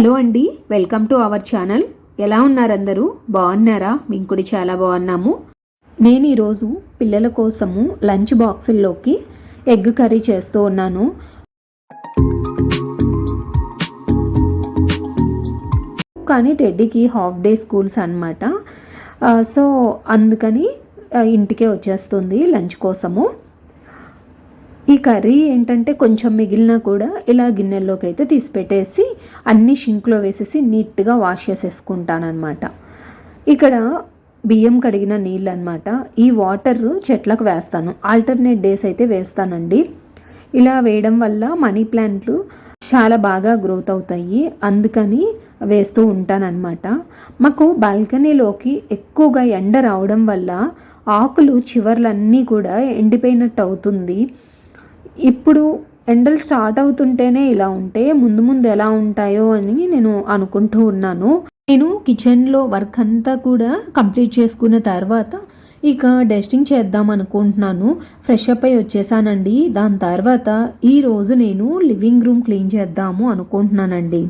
Hello అండి welcome to our channel. ఎలా ఉన్నారు అందరూ బాగున్నారా? మేము కూడా చాలా బాగున్నాము. నేను ఈరోజు పిల్లల కోసము లంచ్ బాక్సుల్లోకి ఎగ్ కర్రీ చేస్తూ ఉన్నాను. కానీ టెడ్డీకి హాఫ్ డే స్కూల్స్ అనమాట సో అందుకని ఇంటికే వచ్చేస్తుంది లంచ్ కోసము. ఈ కర్రీ ఏంటంటే కొంచెం మిగిలినా కూడా ఇలా గిన్నెల్లోకి అయితే తీసి పెట్టేసి అన్ని షింక్లో వేసేసి నీట్గా వాష్ చేసేసుకుంటానమాట ఇక్కడ బియ్యం కడిగిన నీళ్ళు అనమాట ఈ వాటర్ చెట్లకు వేస్తాను. ఆల్టర్నేట్ డేస్ అయితే వేస్తానండి. ఇలా వేయడం వల్ల మనీ ప్లాంట్లు చాలా బాగా గ్రోత్ అవుతాయి. అందుకని వేస్తూ ఉంటానన్నమాట. మాకు బాల్కనీలోకి ఎక్కువగా ఎండ రావడం వల్ల ఆకులు చివర్లన్నీ కూడా ఎండిపోయినట్టు అవుతుంది. ఇప్పుడు ఎండలు స్టార్ట్ అవుతుంటేనే ఇలా ఉంటే ముందు ముందు ఎలా ఉంటాయో అని నేను అనుకుంటూ ఉన్నాను. నేను కిచెన్లో వర్క్ అంతా కూడా కంప్లీట్ చేసుకున్న తర్వాత ఇక డస్టింగ్ చేద్దాం అనుకుంటున్నాను. ఫ్రెష్ అప్ అయి వచ్చేసానండి. దాని తర్వాత ఈ రోజు నేను లివింగ్ రూమ్ క్లీన్ చేద్దాము అనుకుంటున్నానండి.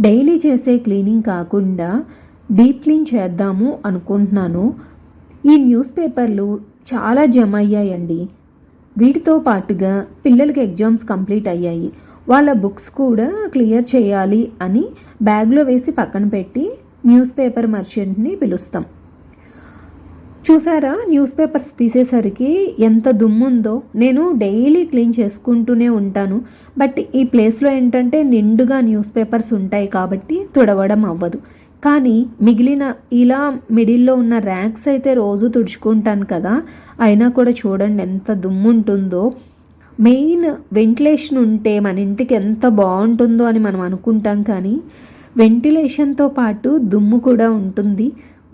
డైలీ చేసే క్లీనింగ్ కాకుండా డీప్ క్లీన్ చేద్దాము అనుకుంటున్నాను. ఈ న్యూస్ పేపర్లు చాలా జమ అయ్యాయండి. వీటితో పాటుగా పిల్లలకి ఎగ్జామ్స్ కంప్లీట్ అయ్యాయి. వాళ్ళ బుక్స్ కూడా క్లియర్ చేయాలి అని బ్యాగ్లో వేసి పక్కన పెట్టి న్యూస్ పేపర్ మర్చెంట్ని పిలుస్తాం. చూసారా? న్యూస్ పేపర్స్ తీసేసరికి ఎంత దుమ్ముందో. నేను డైలీ క్లీన్ చేసుకుంటూనే ఉంటాను. బట్ ఈ ప్లేస్లో ఏంటంటే నిండుగా న్యూస్ పేపర్స్ ఉంటాయి కాబట్టి తుడవడం అవ్వదు. కానీ మిగిలిన ఇలా మిడిల్లో ఉన్న ర్యాక్స్ అయితే రోజు తుడుచుకుంటాను కదా అయినా కూడా చూడండి ఎంత దుమ్ము ఉంటుందో మెయిన్ వెంటిలేషన్ ఉంటే మన ఇంటికి ఎంత బాగుంటుందో అని మనం అనుకుంటాం కానీ వెంటిలేషన్తో పాటు దుమ్ము కూడా ఉంటుంది.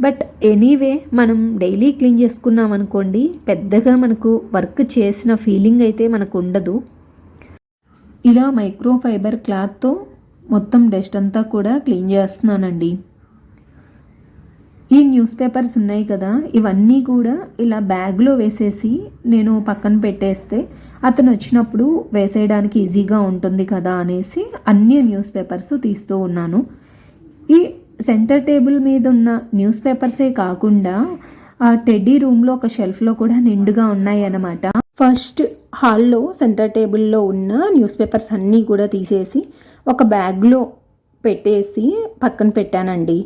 బట్ ఎనీవే మనం డైలీ క్లీన్ చేసుకున్నాం అనుకోండి పెద్దగా మనకు వర్క్ చేసిన ఫీలింగ్ అయితే మనకు ఉండదు. ఇలా మైక్రోఫైబర్ క్లాత్తో మొత్తం డస్ట్ అంతా కూడా క్లీన్ చేస్తున్నానండి. ఈ న్యూస్ పేపర్స్ ఉన్నాయి కదా ఇవన్నీ కూడా ఇలా బ్యాగ్లో వేసేసి నేను పక్కన పెట్టేస్తే అతను వచ్చినప్పుడు వేసేయడానికి ఈజీగా ఉంటుంది కదా అనేసి అన్ని న్యూస్ పేపర్స్ తీస్తూ ఉన్నాను. ఈ సెంటర్ టేబుల్ మీద ఉన్న న్యూస్ పేపర్సే కాకుండా ఆ టెడ్డీ రూమ్లో ఒక షెల్ఫ్లో కూడా నిండుగా ఉన్నాయి అన్నమాట ఫస్ట్ హాల్లో సెంటర్ టేబుల్లో ఉన్న న్యూస్ పేపర్స్ అన్నీ కూడా తీసేసి ఒక బ్యాగ్లో పెట్టేసి పక్కన పెట్టానండి.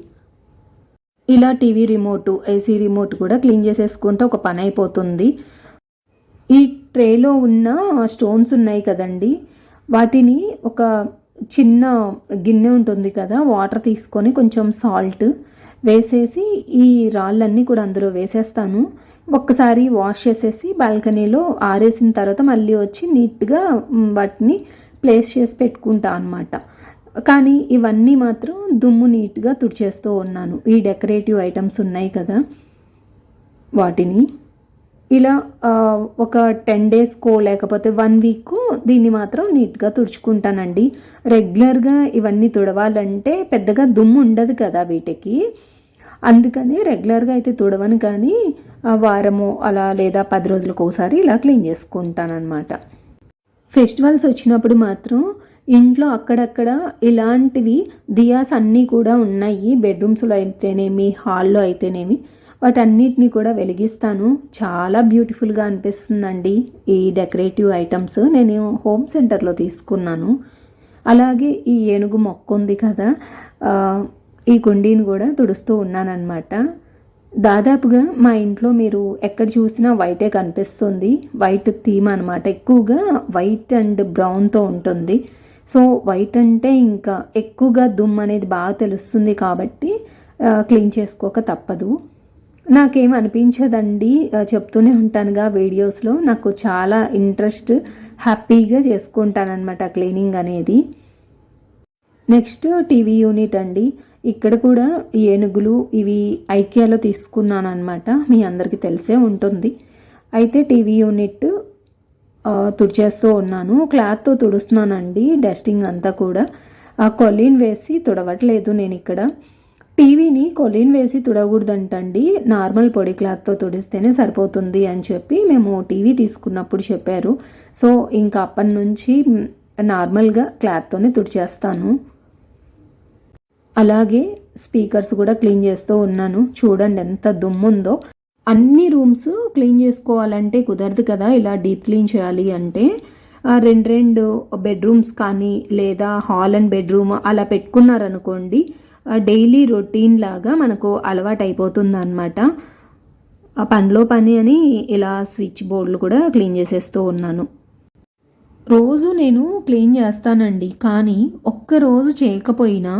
ఇలా టీవీ రిమోట్ ఏసీ రిమోట్ కూడా క్లీన్ చేసేసుకుంటే ఒక పని అయిపోతుంది. ఈ ట్రేలో ఉన్న స్టోన్స్ ఉన్నాయి కదండి వాటిని ఒక చిన్న గిన్నె ఉంటుంది కదా వాటర్ తీసుకొని కొంచెం సాల్ట్ వేసేసి ఈ రాళ్ళన్నీ కూడా అందులో వేసేస్తాను. ఒక్కసారి వాష్ చేసేసి బాల్కనీలో ఆరేసిన తర్వాత మళ్ళీ వచ్చి నీట్గా వాటిని ప్లేస్ చేసి పెట్టుకుంటా అనమాట కానీ ఇవన్నీ మాత్రం దుమ్ము నీట్గా తుడిచేస్తూ ఉన్నాను. ఈ డెకరేటివ్ ఐటమ్స్ ఉన్నాయి కదా. వాటిని ఇలా ఒక టెన్ డేస్కో లేకపోతే వన్ వీక్ దీన్ని మాత్రం నీట్గా తుడుచుకుంటానండి. రెగ్యులర్గా ఇవన్నీ తుడవాలంటే పెద్దగా దుమ్ము ఉండదు కదా వీటికి. అందుకని రెగ్యులర్గా అయితే తుడవను కానీ వారము అలా లేదా పది రోజులకు ఒకసారి ఇలా క్లీన్ చేసుకుంటానమాట ఫెస్టివల్స్ వచ్చినప్పుడు మాత్రం ఇంట్లో అక్కడక్కడ ఇలాంటివి దియాస్ అన్నీ కూడా ఉన్నాయి బెడ్రూమ్స్లో అయితేనేమి హాల్లో అయితేనేమి. వాటన్నిటిని కూడా వెలిగిస్తాను. చాలా బ్యూటిఫుల్గా అనిపిస్తుందండి ఈ డెకరేటివ్ ఐటమ్స్ నేను హోమ్ సెంటర్లో తీసుకున్నాను. అలాగే ఈ ఏనుగు మొక్క ఉంది కదా ఈ కుండీని కూడా తుడుస్తూ ఉన్నానన్నమాట. దాదాపుగా మా ఇంట్లో మీరు ఎక్కడ చూసినా వైటే కనిపిస్తుంది. వైట్ థీమ్ అనమాట ఎక్కువగా వైట్ అండ్ బ్రౌన్తో ఉంటుంది. సో వైట్ అంటే ఇంకా ఎక్కువగా దుమ్ము అనేది బాగా తెలుస్తుంది కాబట్టి క్లీన్ చేసుకోక తప్పదు. నాకేం అనిపించదండి చెప్తూనే ఉంటానుగా వీడియోస్లో. నాకు చాలా ఇంట్రెస్ట్ హ్యాపీగా చేసుకుంటానన్నమాట క్లీనింగ్ అనేది. నెక్స్ట్ టీవీ యూనిట్ అండి. ఇక్కడ కూడా ఏనుగులు ఇవి ఐకియాలో తీసుకున్నాను అనమాట మీ అందరికీ తెలిసే ఉంటుంది. అయితే టీవీ యూనిట్ తుడిచేస్తూ ఉన్నాను. క్లాత్తో తుడుస్తున్నానండి డస్టింగ్ అంతా కూడా. ఆ కొలీన్ వేసి తుడవట్లేదు నేను ఇక్కడ. టీవీని కొలీన్ వేసి తుడకూడదంటండి నార్మల్ పొడి క్లాత్తో తుడిస్తేనే సరిపోతుంది అని చెప్పి మేము టీవీ తీసుకున్నప్పుడు చెప్పారు. సో ఇంకా అప్పటి నుంచి నార్మల్గా క్లాత్తోనే తుడిచేస్తాను. అలాగే స్పీకర్స్ కూడా క్లీన్ చేస్తూ ఉన్నాను. చూడండి ఎంత దుమ్ముందో. అన్ని రూమ్స్ క్లీన్ చేసుకోవాలంటే కుదరదు కదా ఇలా డీప్ క్లీన్ చేయాలి అంటే. రెండు రెండు బెడ్రూమ్స్ కానీ లేదా హాల్ అండ్ బెడ్రూమ్ అలా పెట్టుకున్నారనుకోండి డైలీ రొటీన్ లాగా మనకు అలవాటు అయిపోతుంది అనమాట ఆ పనిలో పని అని ఇలా స్విచ్ బోర్డులు కూడా క్లీన్ చేసేస్తూ ఉన్నాను. రోజు నేను క్లీన్ చేస్తానండి కానీ ఒక్క రోజు చేయకపోయినా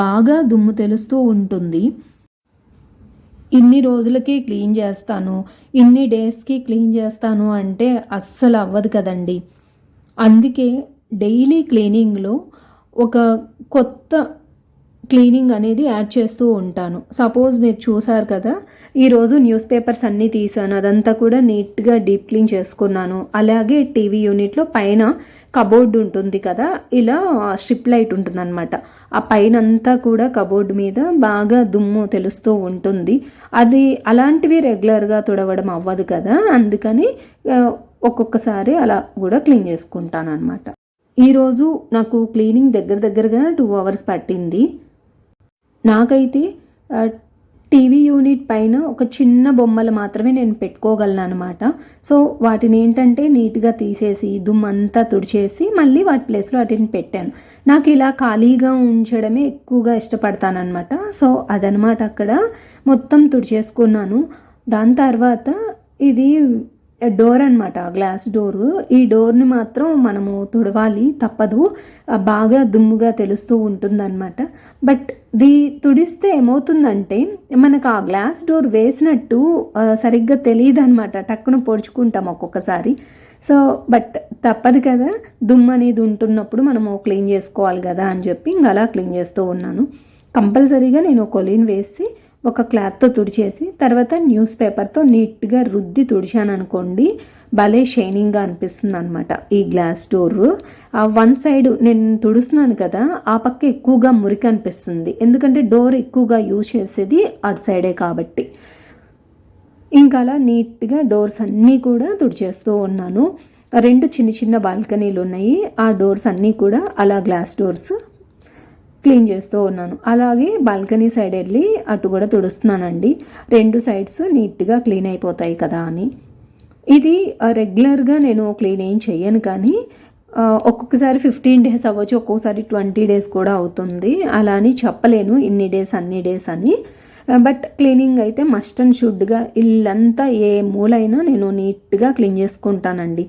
బాగా దుమ్ము తెలుస్తూ ఉంటుంది. ఇన్ని రోజులకి క్లీన్ చేస్తాను ఇన్ని డేస్కి క్లీన్ చేస్తాను అంటే అస్సలు అవ్వదు కదండి. అందుకే డైలీ క్లీనింగ్లో ఒక కొత్త క్లీనింగ్ అనేది యాడ్ చేస్తూ ఉంటాను. సపోజ్ మీరు చూసారు కదా ఈరోజు న్యూస్ పేపర్స్ అన్నీ తీసాను. అదంతా కూడా నీట్గా డీప్ క్లీన్ చేసుకున్నాను. అలాగే టీవీ యూనిట్లో పైన కబోర్డ్ ఉంటుంది కదా ఇలా స్ట్రిప్ లైట్ ఉంటుంది అనమాట ఆ పైన అంతా కూడా కబోర్డ్ మీద బాగా దుమ్ము తెలుస్తూ ఉంటుంది. అది అలాంటివి రెగ్యులర్గా తుడవడం అవ్వదు కదా అందుకని ఒక్కొక్కసారి అలా కూడా క్లీన్ చేసుకుంటాను అనమాట ఈరోజు నాకు క్లీనింగ్ దగ్గర దగ్గరగా టూ అవర్స్ పట్టింది. నాకైతే టీవీ యూనిట్ పైన ఒక చిన్న బొమ్మలు మాత్రమే నేను పెట్టుకోగలను అనమాట సో వాటిని ఏంటంటే నీట్గా తీసేసి దుమ్మంతా తుడిచేసి మళ్ళీ వాటి ప్లేస్లో వాటిని పెట్టాను. నాకు ఇలా ఖాళీగా ఉంచడమే ఎక్కువగా ఇష్టపడతానమాట సో అదనమాట అక్కడ మొత్తం తుడిచేసుకున్నాను. దాని తర్వాత ఇది డోర్ అనమాట గ్లాస్ డోరు ఈ డోర్ని మాత్రం మనము తుడవాలి తప్పదు. బాగా దుమ్ముగా తెలుస్తూ ఉంటుందన్నమాట. బట్ ది తుడిస్తే ఏమవుతుందంటే మనకు ఆ గ్లాస్ డోర్ వేసినట్టు సరిగ్గా తెలియదు అనమాట టక్కున పొడుచుకుంటాం ఒక్కొక్కసారి. సో బట్ తప్పదు కదా. దుమ్ము అనేది ఉంటున్నప్పుడు మనము క్లీన్ చేసుకోవాలి కదా అని చెప్పి ఇంకా అలా క్లీన్ చేస్తూ ఉన్నాను. కంపల్సరీగా నేను కొలిన్ వేసి ఒక క్లాత్తో తుడిచేసి తర్వాత న్యూస్ పేపర్తో నీట్గా రుద్ది తుడిచాను అనుకోండి భలే షైనింగ్గా అనిపిస్తుంది అనమాట ఈ గ్లాస్ డోర్. ఆ వన్ సైడ్ నేను తుడుస్తున్నాను కదా ఆ పక్క ఎక్కువగా మురికి అనిపిస్తుంది. ఎందుకంటే డోర్ ఎక్కువగా యూజ్ చేసేది అటు సైడే కాబట్టి. ఇంకా అలా నీట్గా డోర్స్ అన్నీ కూడా తుడిచేస్తూ ఉన్నాను. రెండు చిన్న చిన్న బాల్కనీలు ఉన్నాయి ఆ డోర్స్ అన్నీ కూడా అలా గ్లాస్ డోర్స్ క్లీన్ చేస్తూ ఉన్నాను. అలాగే బాల్కనీ సైడ్ వెళ్ళి అటు కూడా తుడుస్తున్నానండి. రెండు సైడ్స్ నీట్గా క్లీన్ అయిపోతాయి కదా అని. ఇది రెగ్యులర్గా నేను క్లీన్ ఏం చెయ్యను కానీ ఒక్కొక్కసారి ఫిఫ్టీన్ డేస్ అవ్వచ్చు ఒక్కొక్కసారి ట్వంటీ డేస్ కూడా అవుతుంది. అలా అని చెప్పలేను ఇన్ని డేస్ అన్ని డేస్ అని. బట్ క్లీనింగ్ అయితే మస్ట్ అండ్ షుడ్గా ఇల్లంతా ఏ మూలైనా నేను నీట్గా క్లీన్ చేసుకుంటానండి.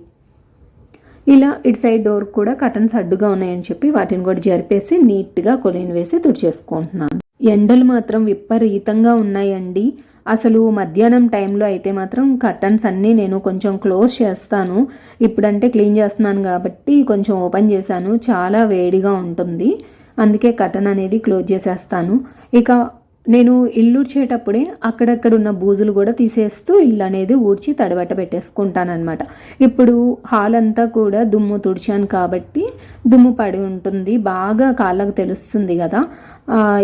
ఇలా ఇటు సైడ్ డోర్ కూడా కటన్స్ అడ్డుగా ఉన్నాయని చెప్పి వాటిని కూడా జరిపేసి నీట్గా కొలిని వేసి తుడిచేసుకుంటున్నాను. ఎండలు మాత్రం విపరీతంగా ఉన్నాయండి. అసలు మధ్యాహ్నం టైంలో అయితే మాత్రం కర్టన్స్ అన్నీ నేను కొంచెం క్లోజ్ చేస్తాను. ఇప్పుడంటే క్లీన్ చేస్తున్నాను కాబట్టి కొంచెం ఓపెన్ చేశాను. చాలా వేడిగా ఉంటుంది. అందుకే కటన్ అనేది క్లోజ్ చేసేస్తాను. ఇక నేను ఇల్లు ఊడ్చేటప్పుడే అక్కడక్కడ ఉన్న బూజులు కూడా తీసేస్తూ ఇల్లు అనేది ఊడ్చి తడబట్ట పెట్టేసుకుంటానమాట ఇప్పుడు హాల్ అంతా కూడా దుమ్ము తుడిచాను కాబట్టి దుమ్ము పడి ఉంటుంది. బాగా కాళ్ళకు తెలుస్తుంది కదా.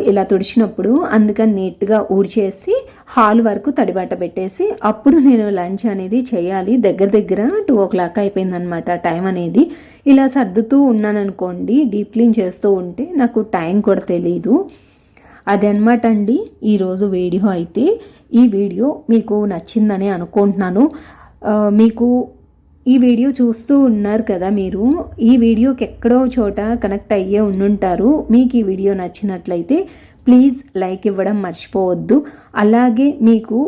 ఇలా తుడిచినప్పుడు అందుకని నీట్గా ఊడ్చేసి హాల్ వరకు తడిబట్ట పెట్టేసి అప్పుడు నేను లంచ్ అనేది చేయాలి. దగ్గర దగ్గర టూ ఓ క్లాక్ అయిపోయిందనమాట టైం అనేది. ఇలా సర్దుతూ ఉన్నాననుకోండి డీప్ క్లీన్ చేస్తూ ఉంటే నాకు టైం కూడా తెలియదు అదనమాట అండి. ఈరోజు వీడియో అయితే ఈ వీడియో మీకు నచ్చిందని అనుకుంటున్నాను. మీకు ఈ వీడియో చూస్తూ ఉన్నారు కదా మీరు. ఈ వీడియోకి ఎక్కడో చోట కనెక్ట్ అయ్యే ఉండుంటారు. మీకు ఈ వీడియో నచ్చినట్లయితే ప్లీజ్ లైక్ ఇవ్వడం మర్చిపోవద్దు. అలాగే మీకు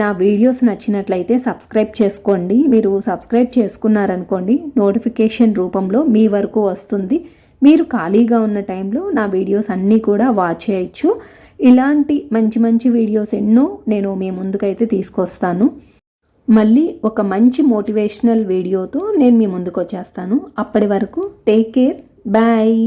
నా వీడియోస్ నచ్చినట్లయితే సబ్స్క్రైబ్ చేసుకోండి. మీరు సబ్స్క్రైబ్ చేసుకున్నారనుకోండి నోటిఫికేషన్ రూపంలో మీ వరకు వస్తుంది. మీరు ఖాళీగా ఉన్న టైంలో నా వీడియోస్ అన్నీ కూడా వాచ్ చేయొచ్చు. ఇలాంటి మంచి మంచి వీడియోస్ ఎన్నో నేను మీ ముందుకైతే తీసుకొస్తాను. మళ్ళీ ఒక మంచి మోటివేషనల్ వీడియోతో నేను మీ ముందుకు వచ్చేస్తాను అప్పటి వరకు టేక్ కేర్. బాయ్.